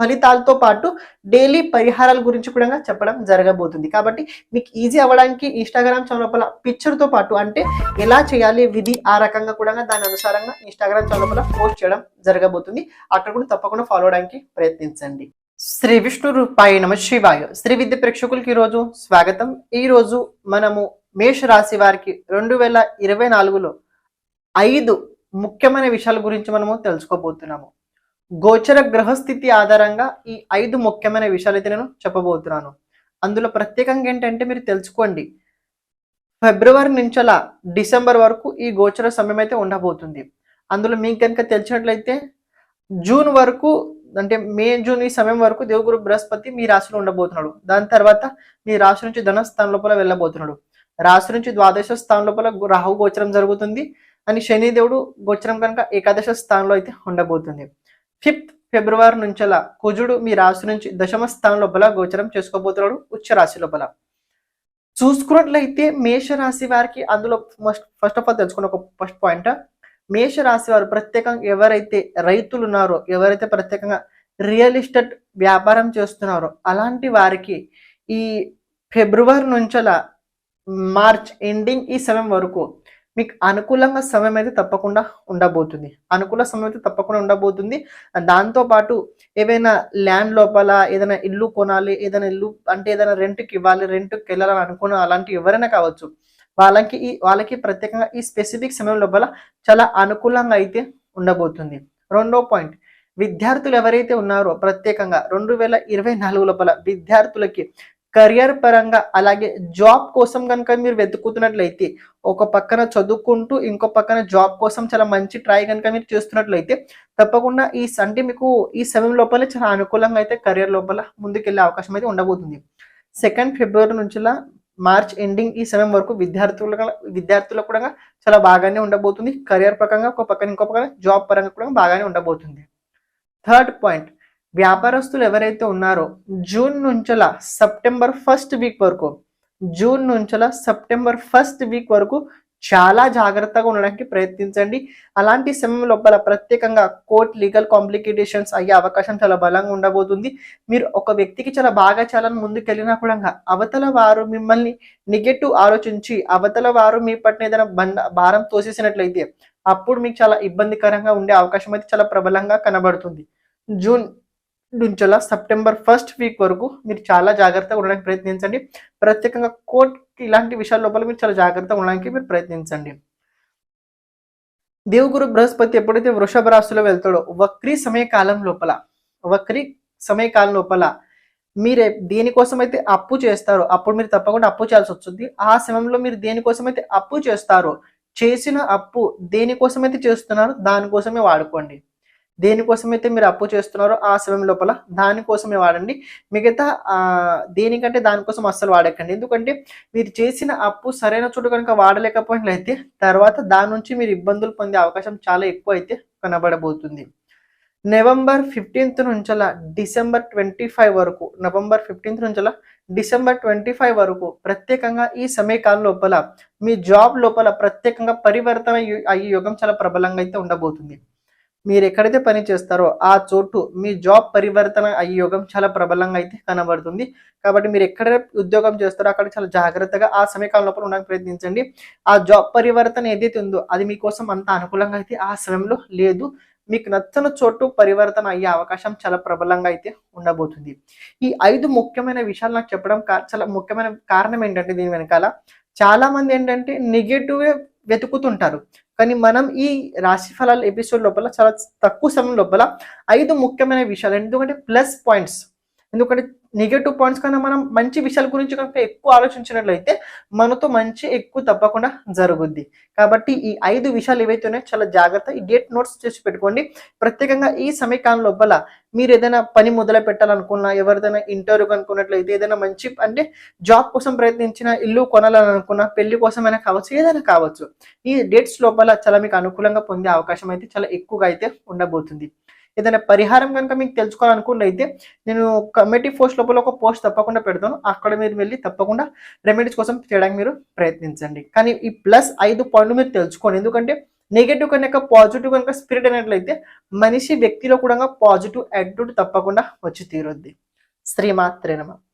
ఫలితాలతో పాటు డైలీ పరిహారాల గురించి కూడా చెప్పడం జరగబోతుంది. కాబట్టి మీకు ఈజీ అవ్వడానికి ఇన్స్టాగ్రామ్ ఛానల్ పిక్చర్తో పాటు అంటే ఎలా చేయాలి విధి ఆ రకంగా కూడా దాని అనుసారంగా ఇన్స్టాగ్రామ్ ఛానల్ పోస్ట్ చేయడం జరగబోతుంది. అక్కడ కూడా తప్పకుండా ఫాలో అవడానికి ప్రయత్నించండి. శ్రీ విష్ణు రూపాయి నమ శివాయ. శ్రీ విద్య ప్రేక్షకులకి ఈరోజు స్వాగతం. ఈ రోజు మనము మేష రాశి వారికి రెండు వేల ఇరవై నాలుగులో ఐదు ముఖ్యమైన విషయాల గురించి మనము తెలుసుకోబోతున్నాము. గోచర గ్రహస్థితి ఆధారంగా ఈ ఐదు ముఖ్యమైన విషయాలు అయితే నేను చెప్పబోతున్నాను. అందులో ప్రత్యేకంగా ఏంటంటే మీరు తెలుసుకోండి. ఫిబ్రవరి నుంచి అలా డిసెంబర్ వరకు ఈ గోచర సమయం అయితే ఉండబోతుంది. అందులో మీకు కనుక తెలిసినట్లయితే జూన్ వరకు అంటే మే జూన్ ఈ సమయం వరకు దేవగురు బృహస్పతి మీ రాశిలో ఉండబోతున్నాడు. దాని తర్వాత మీ రాశి నుంచి ధనస్థానం లోపల వెళ్ళబోతున్నాడు. రాశి నుంచి ద్వాదశ స్థానం లోపల రాహు గోచరం జరుగుతుంది. అని శనిదేవుడు గోచరం కనుక ఏకాదశ స్థానంలో అయితే ఉండబోతుంది. ఫిఫ్త్ ఫిబ్రవరి నుంచి కుజుడు మీ రాశి నుంచి దశమ స్థానం లోపల గోచరం చేసుకోబోతున్నాడు ఉచ్చ రాశి లోపల చూసుకున్నట్లయితే మేష రాశి వారికి అందులో ఫస్ట్ ఫస్ట్ ఆఫ్ ఆల్ తెలుసుకున్న ఒక ఫస్ట్ పాయింట్. మేష రాశి వారు ప్రత్యేకంగా ఎవరైతే రైతులు ఉన్నారో ఎవరైతే ప్రత్యేకంగా రియల్ ఎస్టేట్ వ్యాపారం చేస్తున్నారో అలాంటి వారికి ఈ ఫిబ్రవరి నుంచి మార్చ్ ఎండింగ్ ఈ సమయం వరకు మీకు అనుకూలంగా సమయం అయితే తప్పకుండా ఉండబోతుంది. అనుకూల సమయం అయితే తప్పకుండా ఉండబోతుంది. దాంతో పాటు ఏవైనా ల్యాండ్ లోపల ఏదైనా ఇల్లు కొనాలి ఏదైనా ఇల్లు అంటే ఏదైనా రెంట్కి ఇవ్వాలి రెంట్కి వెళ్ళాలని అనుకున్న అలాంటి ఎవరైనా కావచ్చు వాళ్ళకి ఈ వాళ్ళకి ప్రత్యేకంగా ఈ స్పెసిఫిక్ సమయం లోపల చాలా అనుకూలంగా అయితే ఉండబోతుంది. రెండో పాయింట్ విద్యార్థులు ఎవరైతే ఉన్నారో ప్రత్యేకంగా రెండు వేల ఇరవై నాలుగు లోపల విద్యార్థులకి కెరియర్ పరంగా అలాగే జాబ్ కోసం కనుక మీరు వెతుకుతున్నట్లయితే ఒక పక్కన చదువుకుంటూ ఇంకో పక్కన జాబ్ కోసం చాలా మంచి ట్రై కనుక మీరు చేస్తున్నట్లయితే తప్పకుండా ఈ సండే మీకు ఈ సమయం లోపల చాలా అనుకూలంగా అయితే కెరియర్ లోపల ముందుకెళ్ళే అవకాశం అయితే ఉండబోతుంది. సెకండ్ ఫిబ్రవరి నుంచిలా మార్చ్ ఎండింగ్ ఈ సమయం వరకు విద్యార్థులు విద్యార్థులకు కూడా చాలా బాగానే ఉండబోతుంది. కెరియర్ పరంగా ఒక పక్కన ఇంకో పక్కన జాబ్ పరంగా కూడా బాగానే ఉండబోతుంది. థర్డ్ పాయింట్ వ్యాపారస్తులు ఎవరైతే ఉన్నారో జూన్ నుంచల సెప్టెంబర్ ఫస్ట్ వీక్ వరకు జూన్ నుంచల సెప్టెంబర్ ఫస్ట్ వీక్ వరకు చాలా జాగ్రత్తగా ఉండడానికి ప్రయత్నించండి. అలాంటి సమయం లోపల ప్రత్యేకంగా కోర్ట్ లీగల్ కాంప్లికేషన్స్ అయ్యే అవకాశం చాలా బలంగా ఉండబోతుంది. మీరు ఒక వ్యక్తికి చాలా బాగా చాలా ముందుకెళ్ళినా కూడా అవతల వారు మిమ్మల్ని నెగటివ్ ఆలోచించి అవతల వారు మీ పట్ల ఏదైనా బండ భారం తోసేసినట్లయితే అప్పుడు మీకు చాలా ఇబ్బందికరంగా ఉండే అవకాశం అయితే చాలా ప్రబలంగా కనబడుతుంది. జూన్ నుంచలా సెప్టెంబర్ ఫస్ట్ వీక్ వరకు మీరు చాలా జాగ్రత్తగా ఉండడానికి ప్రయత్నించండి. ప్రత్యేకంగా కోర్ట్ ఇలాంటి విషయాల లోపల మీరు చాలా జాగ్రత్తగా ఉండడానికి మీరు ప్రయత్నించండి. దేవుగురు బృహస్పతి ఎప్పుడైతే వృషభ రాశిలో వెళ్తాడో వక్రీ సమయకాలం లోపల వక్రీ సమయకాలం లోపల మీరే దేనికోసం అయితే అప్పు చేస్తారో అప్పుడు మీరు తప్పకుండా అప్పు చేయాల్సి వస్తుంది. ఆ సమయంలో మీరు దేనికోసం అయితే అప్పు చేస్తారో చేసిన అప్పు దేనికోసమైతే చేస్తున్నారో దానికోసమే వాడుకోండి. దేనికోసమైతే మీరు అప్పు చేస్తున్నారో ఆ సమయం లోపల దానికోసమే వాడండి. మిగతా దేనికంటే దానికోసం అస్సలు వాడకండి. ఎందుకంటే మీరు చేసిన అప్పు సరైన చోటు కనుక వాడలేకపోయినట్లయితే తర్వాత దాని నుంచి మీరు ఇబ్బందులు పొందే అవకాశం చాలా ఎక్కువ అయితే కనబడబోతుంది. నవంబర్ ఫిఫ్టీన్త్ నుంచలా డిసెంబర్ ట్వంటీ ఫైవ్ వరకు నవంబర్ ఫిఫ్టీన్త్ నుంచలా డిసెంబర్ ట్వంటీ ఫైవ్ వరకు ప్రత్యేకంగా ఈ సమయకాలం లోపల మీ జాబ్ లోపల ప్రత్యేకంగా పరివర్తన అయ్యే యోగం చాలా ప్రబలంగా అయితే ఉండబోతుంది. మీరు ఎక్కడైతే పని చేస్తారో ఆ చోటు మీ జాబ్ పరివర్తన అయ్యే యోగం చాలా ప్రబలంగా అయితే కనబడుతుంది. కాబట్టి మీరు ఎక్కడ ఉద్యోగం చేస్తారో అక్కడ చాలా జాగ్రత్తగా ఆ సమయకాలం లోపల ఉండడానికి ప్రయత్నించండి. ఆ జాబ్ పరివర్తన ఏదైతే ఉందో అది మీకోసం అంత అనుకూలంగా అయితే ఆ సమయంలో లేదు. మీకు నచ్చని చోటు పరివర్తన అయ్యే అవకాశం చాలా ప్రబలంగా అయితే ఉండబోతుంది. ఈ ఐదు ముఖ్యమైన విషయాలు నాకు చెప్పడం చాలా ముఖ్యమైన కారణం ఏంటంటే దీని వెనకాల చాలా మంది ఏంటంటే నెగటివ్ వెతుకుతుంటారు. కానీ మనం ఈ రాశి ఫలాల ఎపిసోడ్ లోపల చాలా తక్కువ సమయం లోపల ఐదు ముఖ్యమైన విషయాలు ఎందుకంటే ప్లస్ పాయింట్స్ ఎందుకంటే నెగటివ్ పాయింట్స్ కన్నా మనం మంచి విషయాల గురించి కనుక ఎక్కువ ఆలోచించినట్లయితే మనతో మంచి ఎక్కువ తప్పకుండా జరుగుద్ది. కాబట్టి ఈ ఐదు విషయాలు ఏవైతే ఉన్నాయో చాలా జాగ్రత్త ఈ డేట్ నోట్స్ చేసి పెట్టుకోండి. ప్రత్యేకంగా ఈ సమయకాలం లోపల మీరు ఏదైనా పని మొదలు పెట్టాలనుకున్నా ఎవరిదైనా ఇంటర్వ్యూ అనుకున్నట్లయితే ఏదైనా మంచి అంటే జాబ్ కోసం ప్రయత్నించిన ఇల్లు కొనాలని అనుకున్నా పెళ్ళి కోసమైనా కావచ్చు ఏదైనా కావచ్చు. ఈ డేట్స్ లోపల చాలా మీకు అనుకూలంగా పొందే అవకాశం అయితే చాలా ఎక్కువగా అయితే ఉండబోతుంది. ఏదైనా పరిహారం కనుక మీకు తెలుసుకోవాలనుకున్నట్లయితే నేను కమిటీ పోస్ట్ లోపల ఒక పోస్ట్ తప్పకుండా పెడతాను. అక్కడ మీరు వెళ్ళి తప్పకుండా రెమెడీస్ కోసం చేయడానికి మీరు ప్రయత్నించండి. కానీ ఈ ప్లస్ ఐదు పాయింట్లు మీరు తెలుసుకోండి. ఎందుకంటే నెగిటివ్ కనుక పాజిటివ్ కనుక స్పిరిట్ అయినట్లయితే మనిషి వ్యక్తిలో కూడా పాజిటివ్ యాటిట్యూడ్ తప్పకుండా వచ్చి తీరుద్ది. శ్రీమాత్రేనమ